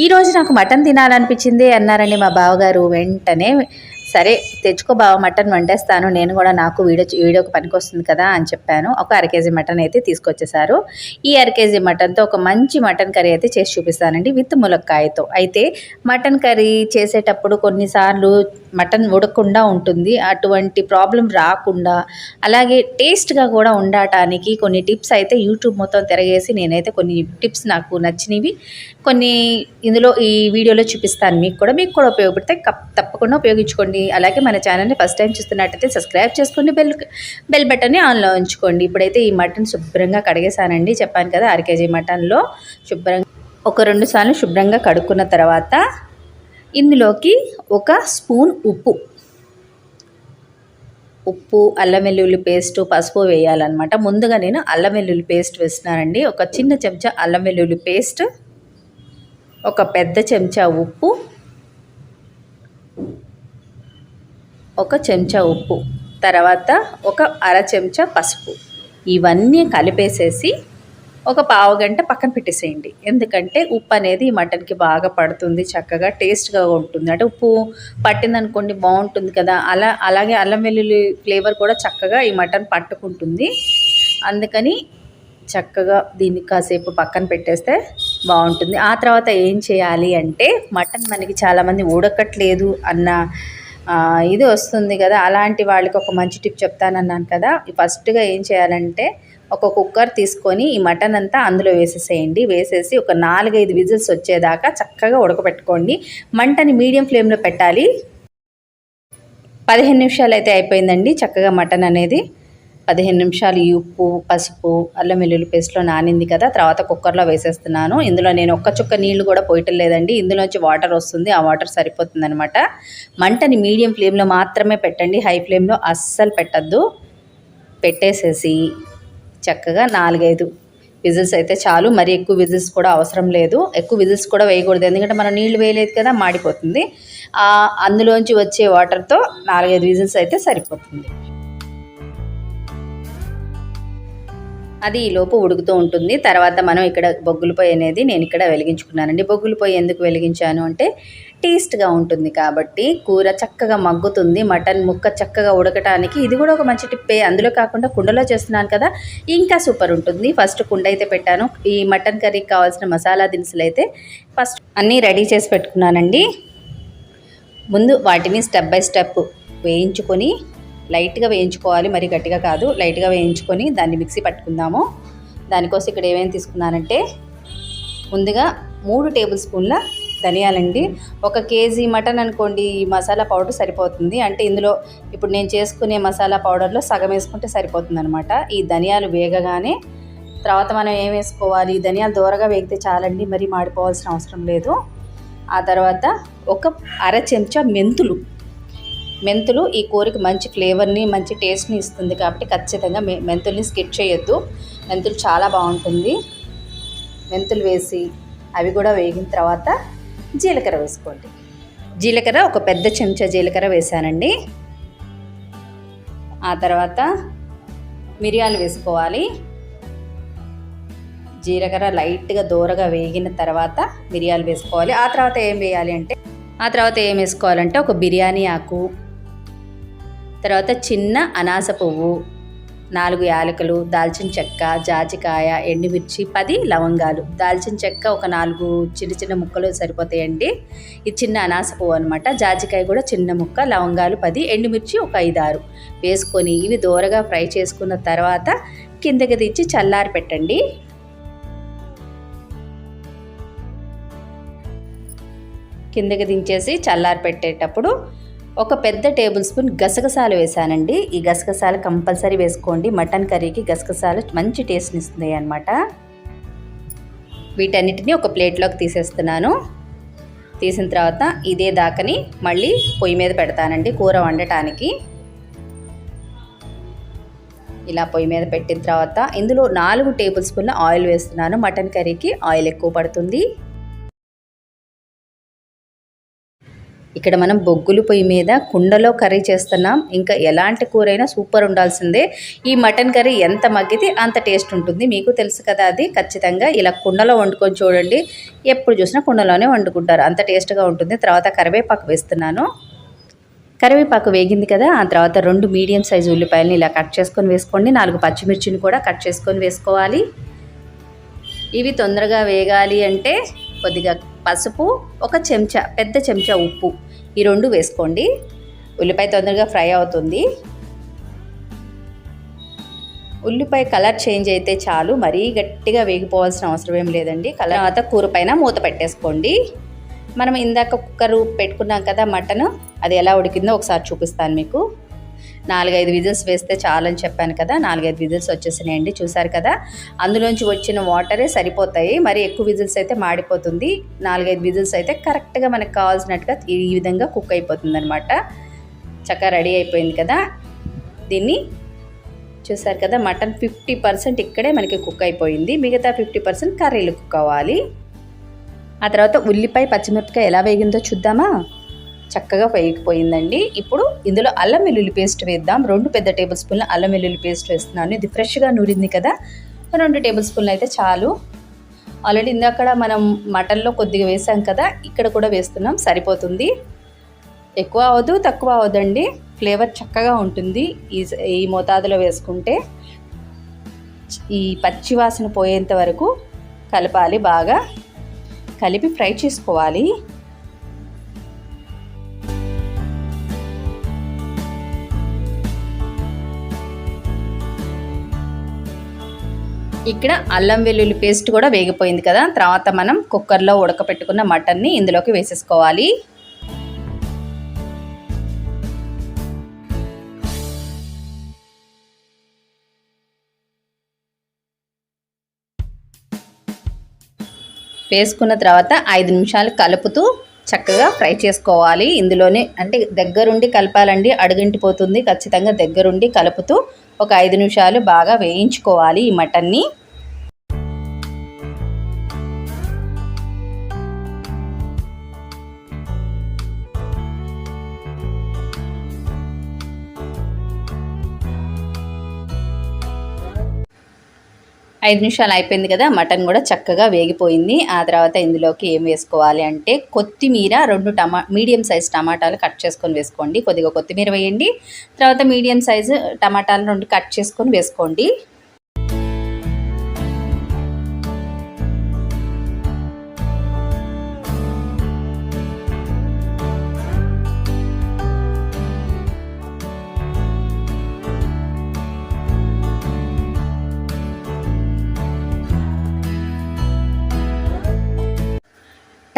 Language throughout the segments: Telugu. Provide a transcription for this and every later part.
ఈరోజు నాకు మటన్ తినాలనిపించింది అన్నారండి మా బావగారు వెంటనే సరే తెచ్చుకో బావ మటన్ వండేస్తాను. నేను కూడా నాకు వీడియో వీడియోకి పనికొస్తుంది కదా అని చెప్పాను. ఒక అర కేజీ మటన్ అయితే తీసుకొచ్చేసారు ఈ అర కేజీ మటన్తో ఒక మంచి మటన్ కర్రీ అయితే చేసి చూపిస్తానండి విత్ ములక్కాయతో. అయితే మటన్ కర్రీ చేసేటప్పుడు కొన్నిసార్లు మటన్ ఉడకుండా ఉంటుంది. అటువంటి ప్రాబ్లం రాకుండా అలాగే టేస్ట్గా కూడా ఉండటానికి కొన్ని టిప్స్ అయితే యూట్యూబ్ మొత్తం తిరగేసి నేనైతే కొన్ని టిప్స్ నాకు నచ్చినవి కొన్ని ఇందులో ఈ వీడియోలో చూపిస్తాను. మీకు కూడా మీకు కూడా ఉపయోగపడితే కప్ తప్పకుండా ఉపయోగించుకోండి. అలాగే మన ఛానల్ని ఫస్ట్ టైం చూస్తున్నట్టయితే సబ్స్క్రైబ్ చేసుకోండి బెల్ బెల్ బటన్ని ఆన్లో ఉంచుకోండి. ఇప్పుడైతే ఈ మటన్ శుభ్రంగా కడిగేసానండి చెప్పాను కదా అర కేజీ మటన్లో శుభ్రంగా ఒక రెండు సార్లు శుభ్రంగా కడుక్కున్న తర్వాత ఇందులోకి ఒక స్పూన్ ఉప్పు. ఉప్పు అల్లం వెల్లుల్లి పేస్ట్ పసుపు వేయాలన్నమాట. ముందుగా నేను అల్లం వెల్లుల్లి పేస్ట్ వేస్తున్నానండి. ఒక చిన్న చెంచా అల్లం వెల్లుల్లి పేస్ట్ ఒక పెద్ద చెంచా ఉప్పు ఒక చెంచా ఉప్పు తర్వాత ఒక అర చెంచా పసుపు. ఇవన్నీ కలిపేసేసి ఒక పావు గంట పక్కన పెట్టేసేయండి. ఎందుకంటే ఉప్పు అనేది ఈ మటన్కి బాగా పడుతుంది చక్కగా టేస్ట్గా ఉంటుంది. అంటే ఉప్పు పట్టిందనుకోండి బాగుంటుంది కదా. అలా అలాగే అల్లం వెల్లుల్లి ఫ్లేవర్ కూడా చక్కగా ఈ మటన్ పట్టుకుంటుంది. అందుకని చక్కగా దీన్ని కాసేపు పక్కన పెట్టేస్తే బాగుంటుంది. ఆ తర్వాత ఏం చేయాలి అంటే మటన్ మనకి చాలామంది ఉడకట్లేదు అన్న ఇది వస్తుంది కదా అలాంటి వాళ్ళకి ఒక మంచి టిప్ చెప్తానన్నాను కదా. ఫస్ట్గా ఏం చేయాలంటే ఒక కుక్కర్ తీసుకొని ఈ మటన్ అంతా అందులో వేసేసేయండి. వేసేసి ఒక నాలుగైదు విజిల్స్ వచ్చేదాకా చక్కగా ఉడకబెట్టుకోండి. మంటని మీడియం ఫ్లేమ్లో పెట్టాలి. పదిహేను నిమిషాలు అయితే అయిపోయిందండి చక్కగా మటన్ అనేది. పదిహేను నిమిషాలు ఈ ఉప్పు పసుపు అల్లం వెల్లుల్లి పేస్ట్లో నానింది కదా తర్వాత కుక్కర్లో వేసేస్తున్నాను. ఇందులో నేను ఒక్క చుక్క నీళ్ళు కూడా పోయటం లేదండి. ఇందులోంచి వాటర్ వస్తుంది. ఆ వాటర్ సరిపోతుంది అనమాట మంటని మీడియం ఫ్లేమ్లో మాత్రమే పెట్టండి. హై ఫ్లేమ్లో అస్సలు పెట్టద్దు. పెట్టేసేసి చక్కగా నాలుగైదు విజిల్స్ అయితే చాలు. మరి ఎక్కువ విజిల్స్ కూడా అవసరం లేదు. ఎక్కువ విజిల్స్ కూడా వేయకూడదు. ఎందుకంటే మనం నీళ్ళు వేయలేదు కదా మాడిపోతుంది. అందులోంచి వచ్చే వాటర్తో నాలుగైదు విజిల్స్ అయితే సరిపోతుంది. అది ఈ లోపు ఉడుకుతూ ఉంటుంది. తర్వాత మనం ఇక్కడ బొగ్గుల పొయ్యి అనేది నేను ఇక్కడ వెలిగించుకున్నానండి. బొగ్గుల పొయ్యి ఎందుకు వెలిగించాను అంటే టేస్ట్గా ఉంటుంది కాబట్టి కూర చక్కగా మగ్గుతుంది. మటన్ ముక్క చక్కగా ఉడకటానికి ఇది కూడా ఒక మంచి టిప్పే. అందులో కాకుండా కుండలో చేస్తున్నాను కదా ఇంకా సూపర్ ఉంటుంది. ఫస్ట్ కుండ అయితే పెట్టాను. ఈ మటన్ కర్రీకి కావాల్సిన మసాలా దినుసులు అయితే ఫస్ట్ అన్నీ రెడీ చేసి పెట్టుకున్నానండి. ముందు వాటిని స్టెప్ బై స్టెప్ వేయించుకొని లైట్గా వేయించుకోవాలి. మరి గట్టిగా కాదు. లైట్గా వేయించుకొని దాన్ని మిక్సీ పట్టుకుందాము. దానికోసం ఇక్కడ ఏమేమి తీసుకున్నానంటే ముందుగా మూడు టేబుల్ స్పూన్ల ధనియాలండి ఒక కేజీ మటన్ అనుకోండి ఈ మసాలా పౌడర్ సరిపోతుంది. అంటే ఇందులో ఇప్పుడు నేను చేసుకునే మసాలా పౌడర్లో సగం వేసుకుంటే సరిపోతుంది అనమాట ఈ ధనియాలు వేగగానే తర్వాత మనం ఏం వేసుకోవాలి? ఈ ధనియాలు దూరగా వేగితే చాలండి. మరి మాడిపోవాల్సిన అవసరం లేదు. ఆ తర్వాత ఒక అర చెంచా మెంతులు మెంతులు ఈ కూరకి మంచి ఫ్లేవర్ని మంచి టేస్ట్ని ఇస్తుంది కాబట్టి ఖచ్చితంగా మె మెంతుల్ని స్కిప్ చేయొద్దు. మెంతులు చాలా బాగుంటుంది. మెంతులు వేసి అవి కూడా వేగిన తర్వాత జీలకర్ర వేసుకోండి. జీలకర్ర ఒక పెద్ద చెంచా జీలకర్ర వేసానండి. ఆ తర్వాత మిరియాలు వేసుకోవాలి. జీలకర్ర లైట్గా దూరగా వేగిన తర్వాత మిరియాలు వేసుకోవాలి. ఆ తర్వాత ఏం వేయాలి అంటే ఆ తర్వాత ఏం వేసుకోవాలంటే ఒక బిర్యానీ ఆకు తర్వాత చిన్న అనాస పువ్వు నాలుగు యాలకులు దాల్చిన చెక్క జాజికాయ ఎండుమిర్చి పది లవంగాలు. దాల్చిన చెక్క ఒక నాలుగు చిన్న చిన్న ముక్కలు సరిపోతాయండి. ఇది చిన్న అనాస పువ్వు అనమాట జాజికాయ కూడా చిన్న ముక్క లవంగాలు పది ఎండుమిర్చి ఒక ఐదు ఆరు వేసుకొని ఇవి దూరగా ఫ్రై చేసుకున్న తర్వాత కిందకి తెచ్చి చల్లారి పెట్టండి. కిందకి దించేసి చల్లారి పెట్టేటప్పుడు ఒక పెద్ద టేబుల్ స్పూన్ గసగసాలు వేసానండి ఈ గసగసాలు కంపల్సరీ వేసుకోండి. మటన్ కర్రీకి గసగసాలు మంచి టేస్ట్ని ఇస్తుంది అనమాట వీటన్నిటిని ఒక ప్లేట్లోకి తీసేస్తున్నాను. తీసిన తర్వాత ఇదే దాకని మళ్ళీ పొయ్యి మీద పెడతానండి కూర వండటానికి. ఇలా పొయ్యి మీద పెట్టిన తర్వాత ఇందులో నాలుగు టేబుల్ స్పూన్ల ఆయిల్ వేస్తున్నాను. మటన్ కర్రీకి ఆయిల్ ఎక్కువ పడుతుంది. ఇక్కడ మనం బొగ్గులు పొయ్యి మీద కుండలో కర్రీ చేస్తున్నాం. ఇంకా ఎలాంటి కూర అయినా సూపర్ ఉండాల్సిందే. ఈ మటన్ కర్రీ ఎంత మగ్గితే అంత టేస్ట్ ఉంటుంది. మీకు తెలుసు కదా అది. ఖచ్చితంగా ఇలా కుండలో వండుకొని చూడండి. ఎప్పుడు చూసినా కుండలోనే వండుకుంటారు. అంత టేస్ట్గా ఉంటుంది. తర్వాత కరివేపాకు వేస్తున్నాను. కరివేపాకు వేగింది కదా ఆ తర్వాత రెండు మీడియం సైజు ఉల్లిపాయలని ఇలా కట్ చేసుకొని వేసుకోండి. నాలుగు పచ్చిమిర్చిని కూడా కట్ చేసుకొని వేసుకోవాలి. ఇవి తొందరగా వేగాలి అంటే కొద్దిగా పసుపు ఒక చెంచా పెద్ద చెంచా ఉప్పు. ఈ రెండు వేసుకోండి. ఉల్లిపాయ తొందరగా ఫ్రై అవుతుంది. ఉల్లిపాయ కలర్ చేంజ్ అయితే చాలు. మరీ గట్టిగా వేగిపోవాల్సిన అవసరం ఏం లేదండి. కలర్ తర్వాత కూర పైన మూత పెట్టేసుకోండి. మనం ఇందాక కుక్కర్ పెట్టుకున్నాం కదా మటన్ అది ఎలా ఉడికిందో ఒకసారి చూపిస్తాను మీకు. నాలుగైదు విజిల్స్ వేస్తే చాలని చెప్పాను కదా నాలుగైదు విజిల్స్ వచ్చేసినాయండి చూసారు కదా. అందులోంచి వచ్చిన వాటరే సరిపోతాయి. మరి ఎక్కువ విజిల్స్ అయితే మాడిపోతుంది. నాలుగైదు విజిల్స్ అయితే కరెక్ట్గా మనకు కావాల్సినట్టుగా ఈ విధంగా కుక్ అయిపోతుంది అనమాట చక్కగా రెడీ అయిపోయింది కదా. దీన్ని చూసారు కదా మటన్ ఫిఫ్టీ పర్సెంట్ ఇక్కడే మనకి కుక్ అయిపోయింది. మిగతా ఫిఫ్టీ పర్సెంట్ కర్రీలు కుక్ అవ్వాలి ఆ తర్వాత ఉల్లిపాయ పచ్చిమిరపకాయ ఎలా వేగిందో చూద్దామా? చక్కగా వేగిపోయిందండి. ఇప్పుడు ఇందులో అల్లం వెల్లుల్లి పేస్ట్ వేద్దాం. రెండు పెద్ద టేబుల్ స్పూన్ల అల్లం వెల్లుల్లి పేస్ట్ వేస్తున్నాను. ఇది ఫ్రెష్గా నూరింది కదా. రెండు టేబుల్ స్పూన్లు అయితే చాలు. ఆల్రెడీ ఇందాక మనం మటన్లో కొద్దిగా వేసాం కదా. ఇక్కడ కూడా వేస్తున్నాం. సరిపోతుంది. ఎక్కువ అవ్వదు తక్కువ అవ్వదండి ఫ్లేవర్ చక్కగా ఉంటుంది ఈ ఈ మోతాదులో వేసుకుంటే. ఈ పచ్చి వాసన పోయేంత వరకు కలపాలి బాగా. కలిపి ఫ్రై చేసుకోవాలి. ఇక్కడ అల్లం వెల్లుల్లి పేస్ట్ కూడా వేగిపోయింది కదా. తర్వాత మనం కుక్కర్లో ఉడకపెట్టుకున్న మటన్ని ఇందులోకి వేసేసుకోవాలి. వేసుకున్న తర్వాత ఐదు నిమిషాలు కలుపుతూ చక్కగా ఫ్రై చేసుకోవాలి. ఇందులోనే అంటే దగ్గరుండి కలపాలండి. అడుగింటిపోతుంది. ఖచ్చితంగా దగ్గరుండి కలుపుతూ ఒక ఐదు నిమిషాలు బాగా వేయించుకోవాలి ఈ మటన్ని. ఐదు నిమిషాలు అయిపోయింది కదా మటన్ కూడా చక్కగా వేగిపోయింది. ఆ తర్వాత ఇందులోకి ఏం వేసుకోవాలి అంటే కొత్తిమీర రెండు టమా మీడియం సైజ్ టమాటాలు కట్ చేసుకొని వేసుకోండి. కొద్దిగా కొత్తిమీర వేయండి. తర్వాత మీడియం సైజు టమాటాలు రెండు కట్ చేసుకొని వేసుకోండి.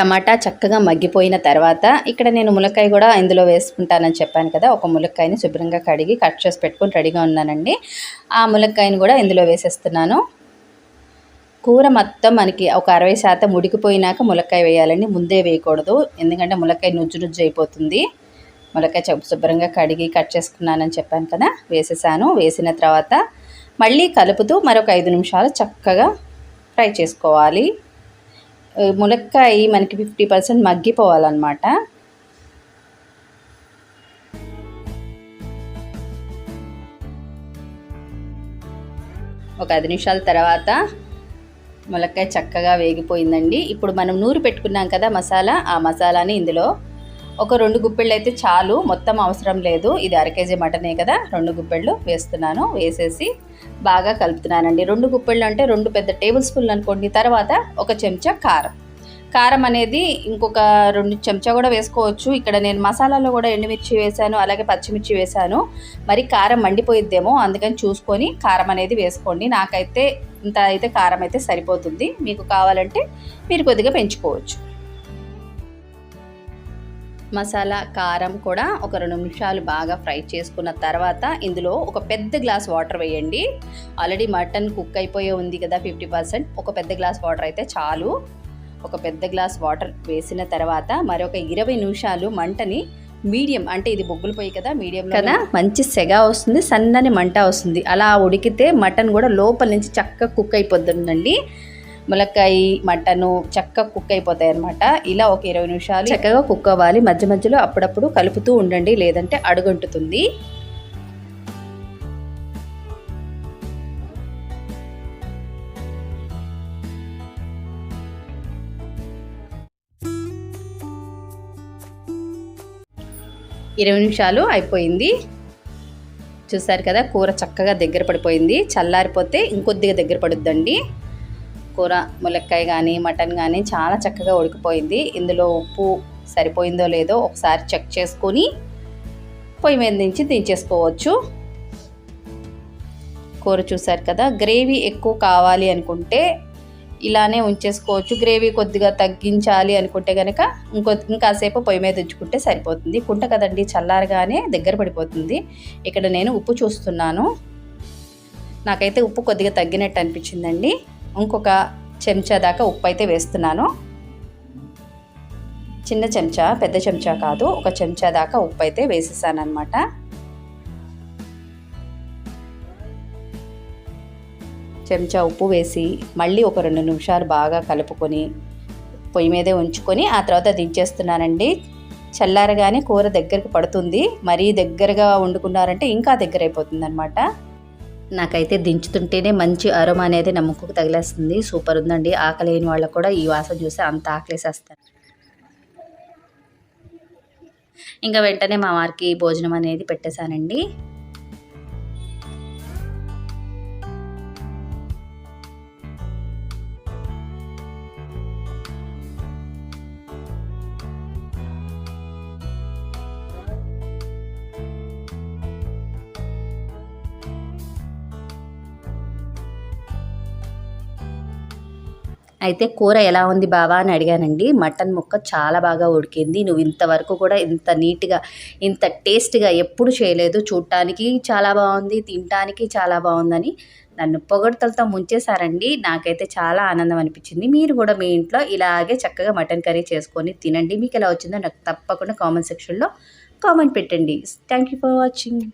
టమాటా చక్కగా మగ్గిపోయిన తర్వాత ఇక్కడ నేను ములక్కాయ కూడా ఇందులో వేసుకుంటానని చెప్పాను కదా ఒక ములక్కాయని శుభ్రంగా కడిగి కట్ చేసి పెట్టుకొని రెడీగా ఉన్నానండి. ఆ ములక్కాయని కూడా ఇందులో వేసేస్తున్నాను. కూర మొత్తం మనకి ఒక అరవై శాతం ఉడికిపోయినాక ములక్కాయ వేయాలండి. ముందే వేయకూడదు ఎందుకంటే ములక్కాయ నుజ్జు నుజ్జు అయిపోతుంది. ములక్కాయ శుభ్రంగా కడిగి కట్ చేసుకున్నానని చెప్పాను కదా వేసేసాను. వేసిన తర్వాత మళ్ళీ కలుపుతూ మరొక ఐదు నిమిషాలు చక్కగా ఫ్రై చేసుకోవాలి. ములక్కాయ మనకి ఫిఫ్టీ పర్సెంట్ మగ్గిపోవాలన్నమాట. ఒక ఐదు నిమిషాల తర్వాత ములక్కాయ చక్కగా వేగిపోయిందండి. ఇప్పుడు మనం నూరు పెట్టుకున్నాం కదా మసాలా ఆ మసాలాని ఇందులో ఒక రెండు గుప్పెళ్ళు అయితే చాలు మొత్తం అవసరం లేదు. ఇది అర కేజీ మటనే కదా రెండు గుప్పెళ్ళు వేస్తున్నాను వేసేసి బాగా కలుపుతున్నానండి. రెండు గుప్పెళ్ళు అంటే రెండు పెద్ద టేబుల్ స్పూన్లు అనుకోండి తర్వాత ఒక చెంచా కారం. కారం అనేది ఇంకొక రెండు చెంచా కూడా వేసుకోవచ్చు. ఇక్కడ నేను మసాలాలో కూడా ఎండుమిర్చి వేశాను అలాగే పచ్చిమిర్చి వేశాను. మరి కారం మండిపోయిద్దేమో అందుకని చూసుకొని కారం అనేది వేసుకోండి. నాకైతే ఇంత అయితే కారం అయితే సరిపోతుంది. మీకు కావాలంటే మీరు కొద్దిగా పెంచుకోవచ్చు. మసాలా కారం కూడా ఒక రెండు నిమిషాలు బాగా ఫ్రై చేసుకున్న తర్వాత ఇందులో ఒక పెద్ద గ్లాస్ వాటర్ వేయండి. ఆల్రెడీ మటన్ కుక్ అయిపోయే ఉంది కదా ఫిఫ్టీ పర్సెంట్ ఒక పెద్ద గ్లాస్ వాటర్ అయితే చాలు. ఒక పెద్ద గ్లాస్ వాటర్ వేసిన తర్వాత మరొక ఇరవై నిమిషాలు మంటని మీడియం అంటే ఇది బొగ్గులు పోయి కదా మీడియం కదా మంచి సెగ వస్తుంది సన్నని మంట వస్తుంది. అలా ఉడికితే మటన్ కూడా లోపల నుంచి చక్కగా కుక్ అయిపోతుందండి. ములక్కాయ మటను చక్కగా కుక్ అయిపోతాయి అనమాట ఇలా ఒక ఇరవై నిమిషాలు చక్కగా కుక్ అవ్వాలి. మధ్య మధ్యలో అప్పుడప్పుడు కలుపుతూ ఉండండి లేదంటే అడుగంటుతుంది. ఇరవై నిమిషాలు అయిపోయింది. చూసారు కదా కూర చక్కగా దగ్గర పడిపోయింది. చల్లారిపోతే ఇంకొద్దిగా దగ్గర పడుద్దండి. కూర ములక్కాయ కానీ మటన్ కానీ చాలా చక్కగా ఉడికిపోయింది. ఇందులో ఉప్పు సరిపోయిందో లేదో ఒకసారి చెక్ చేసుకొని పొయ్యి మీద నుంచి దించేసుకోవచ్చు. కూర చూసారు కదా గ్రేవీ ఎక్కువ కావాలి అనుకుంటే ఇలానే ఉంచేసుకోవచ్చు. గ్రేవీ కొద్దిగా తగ్గించాలి అనుకుంటే కనుక ఇంకో ఇంకాసేపు పొయ్యి మీద ఉంచుకుంటే సరిపోతుంది. కుంట కదండి చల్లారగానే దగ్గర పడిపోతుంది. ఇక్కడ నేను ఉప్పు చూస్తున్నాను. నాకైతే ఉప్పు కొద్దిగా తగ్గినట్టు అనిపించిందండి. ఇంకొక చెంచా దాకా ఉప్పు అయితే వేస్తున్నాను. చిన్న చెంచా పెద్ద చెంచా కాదు ఒక చెంచా దాకా ఉప్పు అయితే వేసేసాను అనమాట చెంచా ఉప్పు వేసి మళ్ళీ ఒక రెండు నిమిషాలు బాగా కలుపుకొని పొయ్యి మీదే ఉంచుకొని ఆ తర్వాత దించేస్తున్నానండి చల్లారగానే కూర దగ్గరికి పడుతుంది. మరీ దగ్గరగా వండుకున్నారంటే ఇంకా దగ్గర అయిపోతుంది అనమాట నాకైతే దించుతుంటేనే మంచి అరోమా అనేది నా ముక్కుకు తగిలేస్తుంది. సూపర్ ఉందండి. ఆకలేని వాళ్ళకు కూడా ఈ వాసన చూసి అంత ఆకలేసేస్తాను. ఇంకా వెంటనే మా వారికి భోజనం అనేది పెట్టేశానండి. అయితే కూర ఎలా ఉంది బావా అని అడిగానండి. మటన్ ముక్క చాలా బాగా ఉడికింది. నువ్వు ఇంతవరకు కూడా ఇంత నీట్గా ఇంత టేస్ట్గా ఎప్పుడు చేయలేదు. చూడటానికి చాలా బాగుంది తినటానికి చాలా బాగుందని నన్ను పొగడతలతో ముంచేశారండి. నాకైతే చాలా ఆనందం అనిపించింది. మీరు కూడా మీ ఇంట్లో ఇలాగే చక్కగా మటన్ కర్రీ చేసుకొని తినండి. మీకు ఎలా వచ్చిందో నాకు తప్పకుండా కామెంట్ సెక్షన్లో కామెంట్ పెట్టండి. Thank you for watching.